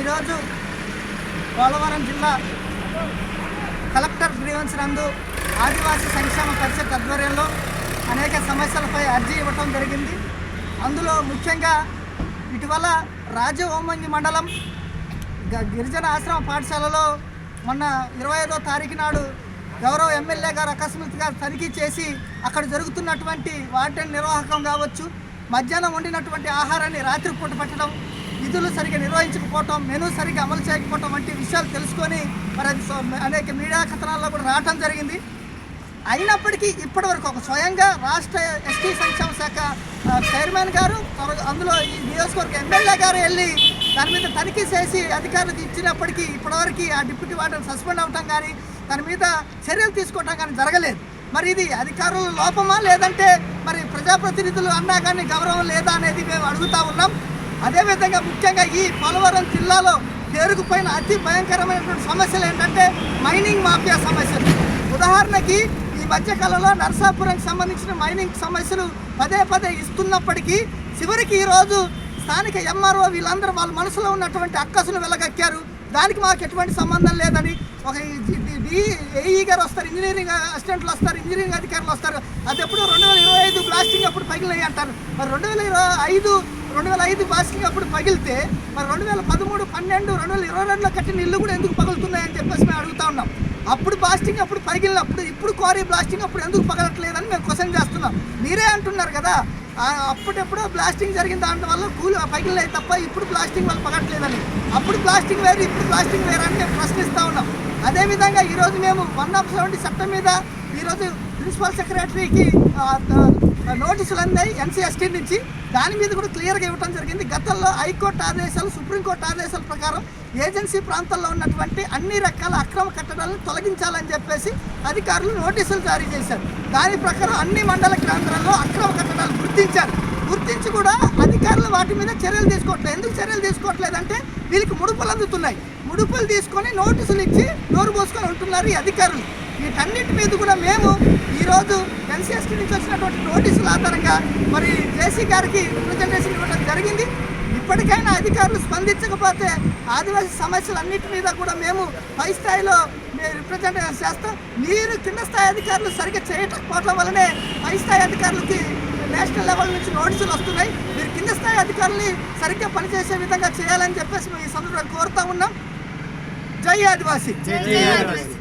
ఈరోజు పోలవరం జిల్లా collector grievance నందు ఆదివాసీ సంక్షేమ పరిషత్ ఆధ్వర్యంలో అనేక సమస్యలపై అర్జీ ఇవ్వటం జరిగింది. అందులో ముఖ్యంగా ఇటీవల రాజవోమంగి మండలం గ- గిరిజన ఆశ్రమ పాఠశాలలో మొన్న ఇరవై ఐదో తారీఖు నాడు గౌరవ ఎమ్మెల్యే గారు అకస్మాత్తుగా తనిఖీ చేసి అక్కడ జరుగుతున్నటువంటి వార్డెన్ నిర్వాహకం కావచ్చు మధ్యాహ్నం వండినటువంటి ఆహారాన్ని రాత్రి పూట పెట్టడం విధులు సరిగా నిర్వహించకపోవటం మెనూ సరిగా అమలు చేయకపోవటం వంటి విషయాలు తెలుసుకొని మరి అది అనేక మీడియా కథనాల్లో కూడా రావటం జరిగింది. అయినప్పటికీ ఇప్పటి వరకు ఒక స్వయంగా రాష్ట్ర ఎస్టీ సంక్షేమ శాఖ చైర్మన్ గారు అందులో ఈ నియోజకవర్గ ఎమ్మెల్యే గారు వెళ్ళి దాని మీద తనిఖీ చేసి అధికారులు ఇచ్చినప్పటికీ ఇప్పటివరకు ఆ డిప్యూటీ వార్డెన్ సస్పెండ్ అవటం కానీ దాని మీద చర్యలు తీసుకోవటం కానీ జరగలేదు. మరి ఇది అధికారుల లోపమా? లేదంటే మరి ప్రజాప్రతినిధులు అన్నా కానీ గౌరవం లేదా అనేది మేము అడుగుతా ఉన్నాం. అదేవిధంగా ముఖ్యంగా ఈ పోలవరం జిల్లాలో పేరుకుపోయిన అతి భయంకరమైనటువంటి సమస్యలు ఏంటంటే మైనింగ్ మాఫియా సమస్యలు. ఉదాహరణకి ఈ మధ్యకాలంలో నర్సాపురంకి సంబంధించిన మైనింగ్ సమస్యలు పదే పదే ఇస్తున్నప్పటికీ చివరికి ఈరోజు స్థానిక ఎంఆర్ఓ వీళ్ళందరూ వాళ్ళ మనసులో ఉన్నటువంటి అక్కసులు వెలగక్కారు. దానికి మాకు ఎటువంటి సంబంధం లేదని ఒక ఏఈ గారు వస్తారు ఇంజనీరింగ్ అసిస్టెంట్లు వస్తారు ఇంజనీరింగ్ అధికారులు వస్తారు. అది ఎప్పుడు రెండు వేల ఇరవై ఐదు బ్లాస్టింగ్ అప్పుడు పగిలినాయి అంటారు. మరి రెండు వేల ఇరవై ఐదు రెండు వేల ఐదు బ్లాస్టింగ్ అప్పుడు పగిలితే మరి రెండు వేల పదమూడు పన్నెండు రెండు వేల ఇరవై రెండులో కట్టిన ఇల్లు కూడా ఎందుకు పగులుతున్నాయని చెప్పేసి మేము అడుగుతా ఉన్నాం. అప్పుడు బ్లాస్టింగ్ అప్పుడు పగిలినప్పుడు ఇప్పుడు క్వారీ బ్లాస్టింగ్ అప్పుడు ఎందుకు పగలట్లేదని మేము క్వశ్చన్ చేస్తున్నాం. మీరే అంటున్నారు కదా అప్పుడెప్పుడో బ్లాస్టింగ్ జరిగిన దాంట్లో వల్ల కూలి పగిలినాయి తప్ప ఇప్పుడు బ్లాస్టింగ్ వల్ల పగట్లేదని అప్పుడు బ్లాస్టింగ్ వేరు ఇప్పుడు బ్లాస్టింగ్ వేరు అని మేము ప్రశ్నిస్తూ ఉన్నాం. అదేవిధంగా ఈరోజు మేము వన్ ఆఫ్ సెవెంటీ చట్టం మీద ఈరోజు ప్రిన్సిపల్ సెక్రటరీకి నోటీసులు అందాయి ఎన్సీఎస్టీ నుంచి దాని మీద కూడా క్లియర్గా ఇవ్వడం జరిగింది. గతంలో హైకోర్టు ఆదేశాలు సుప్రీంకోర్టు ఆదేశాల ప్రకారం ఏజెన్సీ ప్రాంతాల్లో ఉన్నటువంటి అన్ని రకాల అక్రమ కట్టడాలను తొలగించాలని చెప్పేసి అధికారులు నోటీసులు జారీ చేశారు. దాని ప్రకారం అన్ని మండల కేంద్రాల్లో అక్రమ కట్టడాలు గుర్తించారు. గుర్తించి కూడా అధికారులు వాటి మీద చర్యలు తీసుకోవట్లేదు. ఎందుకు చర్యలు తీసుకోవట్లేదంటే వీళ్ళకి ముడుపులు అందుతున్నాయి. ముడుపులు తీసుకొని నోటీసులు ఇచ్చి నోరు పోసుకొని ఉంటున్నారు ఈ అధికారులు. వీటన్నిటి మీద కూడా మేము ఈరోజు ఎన్సీఎస్టీ నుంచి వచ్చినటువంటి నోటీసుల ఆధారంగా మరి జేసీ గారికి రిప్రజెంటేషన్ ఇవ్వడం జరిగింది. ఇప్పటికైనా అధికారులు స్పందించకపోతే ఆదివాసీ సమస్యలన్నిటి మీద కూడా మేము పై స్థాయిలో మేము రిప్రజెంటేషన్ చేస్తాం. మీరు కింద స్థాయి అధికారులు సరిగ్గా చేయకపోవడం వల్లనే పై స్థాయి అధికారులకి నేషనల్ లెవెల్ నుంచి నోటీసులు వస్తున్నాయి. మీరు కింద స్థాయి అధికారుల్ని సరిగ్గా పనిచేసే విధంగా చేయాలని చెప్పేసి మేము ఈ సందర్భంగా కోరుతా ఉన్నాం. జై ఆదివాసీ. జై ఆదివాసీ.